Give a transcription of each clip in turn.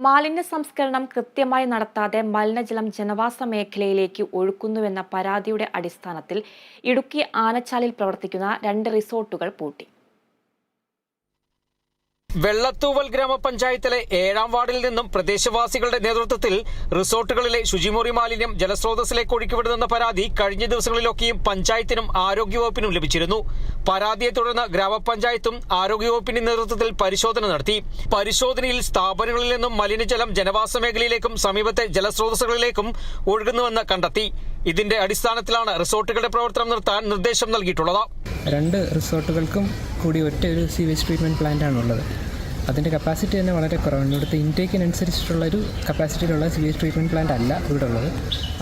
മാലിന്യ സംസ്കരണം കൃത്യമായി നടത്താതെ മലിനജലം ജനവാസ മേഖലയിലേക്ക് ഒഴുക്കുന്നുവെന്ന പരാതിയുടെ അടിസ്ഥാനത്തിൽ ഇടുക്കി ആനച്ചാലിൽ പ്രവർത്തിക്കുന്ന രണ്ട് റിസോർട്ടുകൾ പൂട്ടി. വെള്ളത്തൂവൽ ഗ്രാമപഞ്ചായത്തിലെ ഏഴാം വാർഡിൽ നിന്നും പ്രദേശവാസികളുടെ നേതൃത്വത്തിൽ റിസോർട്ടുകളിലെ ശുചിമുറി മാലിന്യം ജലസ്രോതസ്സിലേക്ക് ഒഴുക്കിവിടുന്ന പരാതി കഴിഞ്ഞ ദിവസങ്ങളിലൊക്കെയും പഞ്ചായത്തിനും ആരോഗ്യവകുപ്പിനും ലഭിച്ചിരുന്നു. പരാതിയെ തുടർന്ന് ഗ്രാമപഞ്ചായത്തും ആരോഗ്യവകുപ്പിന്റെ നേതൃത്വത്തിൽ പരിശോധന നടത്തി. പരിശോധനയിൽ സ്ഥാപനങ്ങളിൽ നിന്നും മലിനജലം ജനവാസ മേഖലയിലേക്കും സമീപത്തെ ജലസ്രോതസ്സുകളിലേക്കും ഒഴുകുന്നുവെന്ന് കണ്ടെത്തി. ഇതിന്റെ അടിസ്ഥാനത്തിലാണ് റിസോർട്ടുകളുടെ പ്രവർത്തനം നിർത്താൻ നിർദ്ദേശം നൽകിയിട്ടുള്ളത്. രണ്ട് റിസോർട്ടുകൾക്കും കൂടി ഒറ്റ ഒരു സീവേജ് ട്രീറ്റ്മെന്റ് പ്ലാന്റ് ഉള്ളത് അതിന്റെ കപ്പാസിറ്റി തന്നെ വളരെ കുറവാണ്. ഇവിടുത്തെ ഇൻടേക്കിനനുസരിച്ചിട്ടുള്ളൊരു കപ്പാസിറ്റിയിലുള്ള സിവേജ് ട്രീറ്റ്മെന്റ് പ്ലാന്റ് അല്ല ഇവിടെ ഉള്ളത്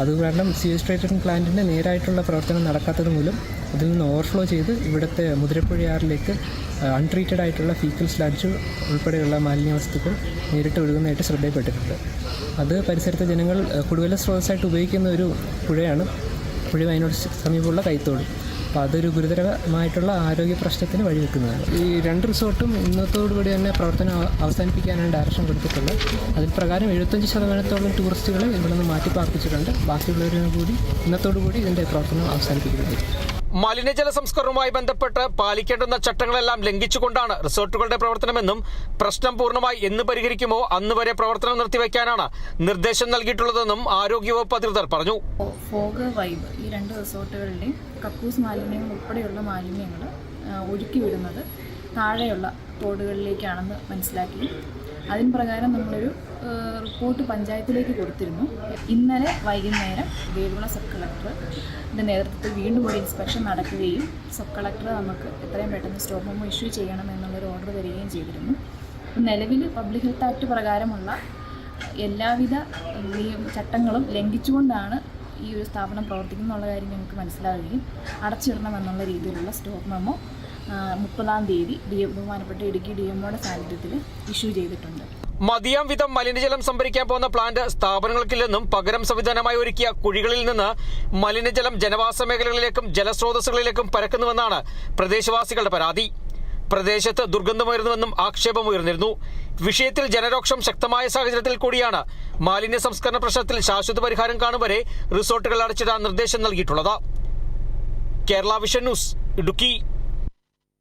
അതുകാരണം കാരണം സീവേജ് ട്രീറ്റ്മെന്റ് പ്ലാന്റിന്റെ നേരായിട്ടുള്ള പ്രവർത്തനം നടക്കാത്തത് മൂലം അതിൽ നിന്ന് ഓവർഫ്ലോ ചെയ്ത് ഇവിടുത്തെ മുതിരപ്പുഴയാറിലേക്ക് അൺട്രീറ്റഡ് ആയിട്ടുള്ള ഫീക്കൽ സ്ലഡ്ജ് ഉൾപ്പെടെയുള്ള മാലിന്യ വസ്തുക്കൾ നേരിട്ട് ഒഴുകുന്നതായിട്ട് ശ്രദ്ധയിൽപ്പെട്ടിട്ടുണ്ട്. അത് പരിസരത്തെ ജനങ്ങൾ കുടിവെള്ള സ്രോതസ്സായിട്ട് ഉപയോഗിക്കുന്ന ഒരു പുഴയാണ്. പുഴ അതിനോട് സമീപമുള്ള കൈത്തോട്. അപ്പോൾ അതൊരു ഗുരുതരമായിട്ടുള്ള ആരോഗ്യ പ്രശ്നത്തിന് വഴിവെക്കുന്നതാണ്. ഈ രണ്ട് റിസോർട്ടും ഇന്നത്തോടുകൂടി തന്നെ പ്രവർത്തനം അവസാനിപ്പിക്കാനാണ് ഡയറക്ഷൻ കൊടുത്തിട്ടുള്ളത്. അതിൽ പ്രകാരം എഴുപത്തഞ്ച് ശതമാനത്തോളം ടൂറിസ്റ്റുകളെ ഇവിടെ നിന്ന് മാറ്റി പാർപ്പിച്ചിട്ടുണ്ട് ബാക്കിയുള്ളവരും കൂടി ഇന്നത്തോടുകൂടി ഇതിന്റെ പ്രവർത്തനം അവസാനിപ്പിക്കുന്നത് മലിനജല സംസ്കരണവുമായി ബന്ധപ്പെട്ട് പാലിക്കേണ്ടുന്ന ചട്ടങ്ങളെല്ലാം ലംഘിച്ചുകൊണ്ടാണ് റിസോർട്ടുകളുടെ പ്രവർത്തനമെന്നും പ്രശ്നം പൂർണമായി എന്ന് പരിഹരിക്കുമോ അന്ന് വരെ പ്രവർത്തനം നിർത്തിവെക്കാനാണ് നിർദ്ദേശം നൽകിയിട്ടുള്ളതെന്നും ആരോഗ്യവകുപ്പ് അധികൃതർ പറഞ്ഞു. ഫോഗ് വൈബ് ഈ രണ്ട് റിസോർട്ടുകളുടെയും കക്കൂസ് മാലിന്യങ്ങൾ ഉൾപ്പെടെയുള്ള മാലിന്യങ്ങൾ ഒഴുക്കി വിടുന്നത് താഴെയുള്ള തോടുകളിലേക്കാണെന്ന് മനസ്സിലാക്കി. അതിന് പ്രകാരം നമ്മളൊരു റിപ്പോർട്ട് പഞ്ചായത്തിലേക്ക് കൊടുത്തിരുന്നു. ഇന്നലെ വൈകുന്നേരം ദേവികുളം സബ് കളക്ടറിന്റെ നേതൃത്വത്തിൽ വീണ്ടും ഒരു ഇൻസ്പെക്ഷൻ നടക്കുകയും സബ് കളക്ടർ നമുക്ക് എത്രയും പെട്ടെന്ന് സ്റ്റോപ്പ് ഹോം ഇഷ്യൂ ചെയ്യണം എന്നുള്ളൊരു ഓർഡർ തരികയും ചെയ്തിരുന്നു. നിലവിൽ പബ്ലിക് ഹെൽത്ത് ആക്ട് പ്രകാരമുള്ള എല്ലാവിധ ചട്ടങ്ങളും ലംഘിച്ചുകൊണ്ടാണ് ഈ ഒരു സ്ഥാപനം പ്രവർത്തിക്കുന്നുള്ള കാര്യം ഞങ്ങൾക്ക് മനസ്സിലാവുകയും അടച്ചിടണമെന്നുള്ള രീതിയിലുള്ള സ്റ്റോപ്പ് മെമ്മോ മുപ്പതാം തീയതി ഡി ബഹുമാനപ്പെട്ട ഇടുക്കി ഡി എം എമ്മോയുടെ സാന്നിധ്യത്തിൽ ഇഷ്യൂ ചെയ്തിട്ടുണ്ട്. മതിയാം വിധം മലിനജലം സംഭരിക്കാൻ പോകുന്ന പ്ലാന്റ് സ്ഥാപനങ്ങൾക്കില്ലെന്നും പകരം സംവിധാനമായി ഒരുക്കിയ കുഴികളിൽ നിന്ന് മലിനജലം ജനവാസ മേഖലകളിലേക്കും ജലസ്രോതസ്സുകളിലേക്കും പരക്കുന്നുവെന്നാണ് പ്രദേശവാസികളുടെ പരാതി. പ്രദേശത്ത് ദുർഗന്ധമുയർന്നുവെന്നും ആക്ഷേപമുയർന്നിരുന്നു വിഷയത്തിൽ ജനരോക്ഷം ശക്തമായ സാഹചര്യത്തിൽ കൂടിയാണ് മാലിന്യ സംസ്കരണ പ്രശ്നത്തിൽ ശാശ്വത പരിഹാരം കാണും വരെ റിസോർട്ടുകൾ അടച്ചിടാൻ നിർദ്ദേശം നൽകിയിട്ടുള്ളത്. Kerala vision news Idukki.